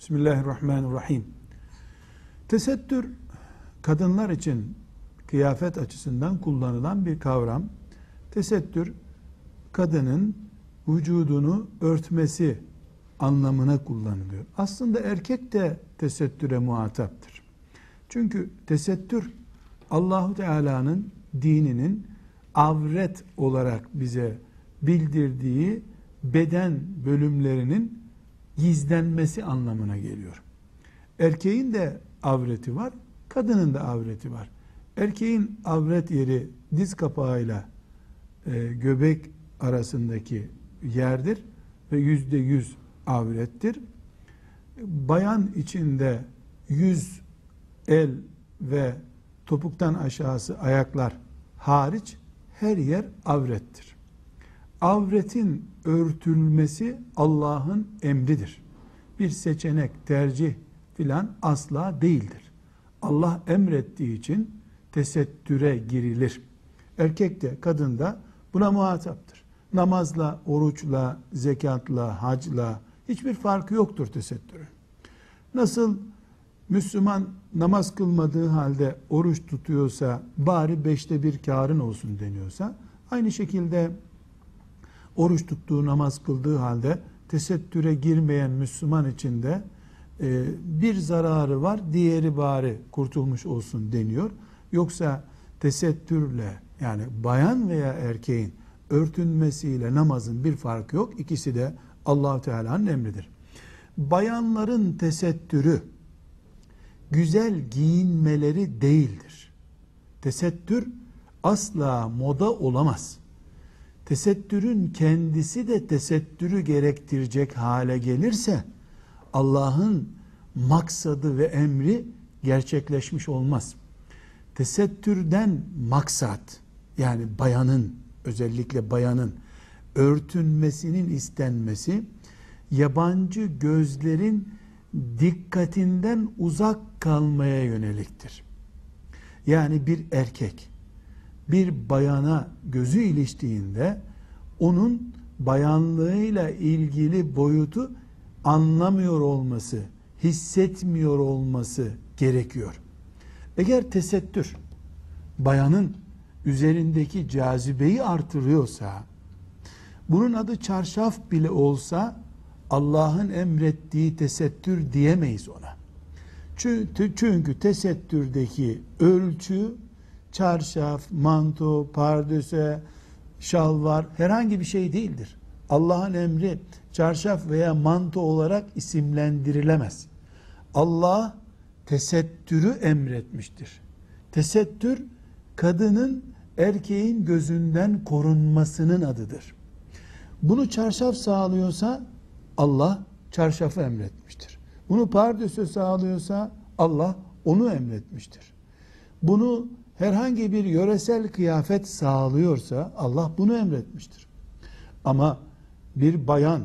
Bismillahirrahmanirrahim. Tesettür kadınlar için kıyafet açısından kullanılan bir kavram. Tesettür kadının vücudunu örtmesi anlamına kullanılıyor. Aslında erkek de tesettüre muhataptır. Çünkü tesettür Allahu Teala'nın dininin avret olarak bize bildirdiği beden bölümlerinin gizlenmesi anlamına geliyor. Erkeğin de avreti var, kadının da avreti var. Erkeğin avret yeri diz kapağıyla e, göbek arasındaki yerdir ve yüzde yüz avrettir. Bayan içinde yüz, el ve topuktan aşağısı ayaklar hariç her yer avrettir. Avretin örtülmesi Allah'ın emridir. Bir seçenek, tercih filan asla değildir. Allah emrettiği için tesettüre girilir. Erkek de kadın da buna muhataptır. Namazla, oruçla, zekatla, hacla hiçbir farkı yoktur tesettürün. Nasıl Müslüman namaz kılmadığı halde oruç tutuyorsa bari beşte bir karın olsun deniyorsa aynı şekilde oruç tuttuğu namaz kıldığı halde tesettüre girmeyen Müslüman için de e, bir zararı var diğeri bari kurtulmuş olsun deniyor. Yoksa tesettürle yani bayan veya erkeğin örtünmesiyle namazın bir farkı yok. İkisi de allah Teala'nın emridir. Bayanların tesettürü güzel giyinmeleri değildir. Tesettür asla moda olamaz. Tesettürün kendisi de tesettürü gerektirecek hale gelirse Allah'ın maksadı ve emri gerçekleşmiş olmaz. Tesettürden maksat yani bayanın özellikle bayanın örtünmesinin istenmesi yabancı gözlerin dikkatinden uzak kalmaya yöneliktir. Yani bir erkek bir bayana gözü iliştiğinde onun bayanlığıyla ilgili boyutu anlamıyor olması, hissetmiyor olması gerekiyor. Eğer tesettür bayanın üzerindeki cazibeyi artırıyorsa, bunun adı çarşaf bile olsa Allah'ın emrettiği tesettür diyemeyiz ona. Çünkü, tesettürdeki ölçü çarşaf, manto, pardöse, şalvar herhangi bir şey değildir. Allah'ın emri çarşaf veya manto olarak isimlendirilemez. Allah tesettürü emretmiştir. Tesettür kadının erkeğin gözünden korunmasının adıdır. Bunu çarşaf sağlıyorsa Allah çarşafı emretmiştir. Bunu pardösü sağlıyorsa Allah onu emretmiştir. Bunu herhangi bir yöresel kıyafet sağlıyorsa Allah bunu emretmiştir. Ama bir bayan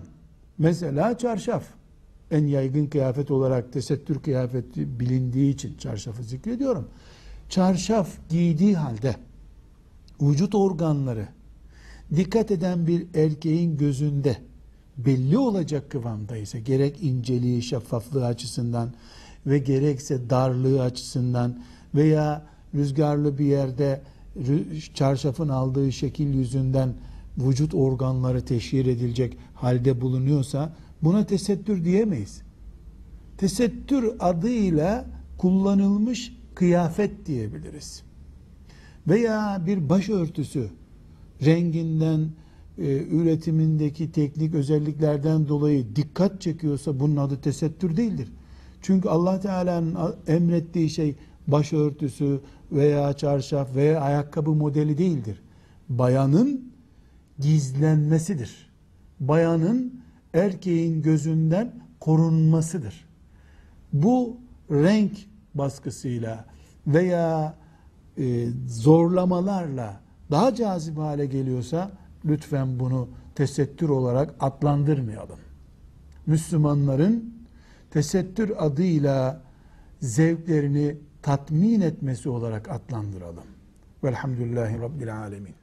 mesela çarşaf en yaygın kıyafet olarak tesettür kıyafeti bilindiği için çarşafı zikrediyorum. Çarşaf giydiği halde vücut organları dikkat eden bir erkeğin gözünde belli olacak kıvamdaysa gerek inceliği, şeffaflığı açısından ve gerekse darlığı açısından veya rüzgarlı bir yerde çarşafın aldığı şekil yüzünden vücut organları teşhir edilecek halde bulunuyorsa buna tesettür diyemeyiz. Tesettür adıyla kullanılmış kıyafet diyebiliriz. Veya bir başörtüsü renginden, e, üretimindeki teknik özelliklerden dolayı dikkat çekiyorsa bunun adı tesettür değildir. Çünkü Allah Teala'nın emrettiği şey başörtüsü veya çarşaf veya ayakkabı modeli değildir. Bayanın gizlenmesidir. Bayanın erkeğin gözünden korunmasıdır. Bu renk baskısıyla veya e, zorlamalarla daha cazip hale geliyorsa lütfen bunu tesettür olarak adlandırmayalım. Müslümanların tesettür adıyla zevklerini tatmin etmesi olarak adlandıralım. Velhamdülillahi Rabbil Alemin.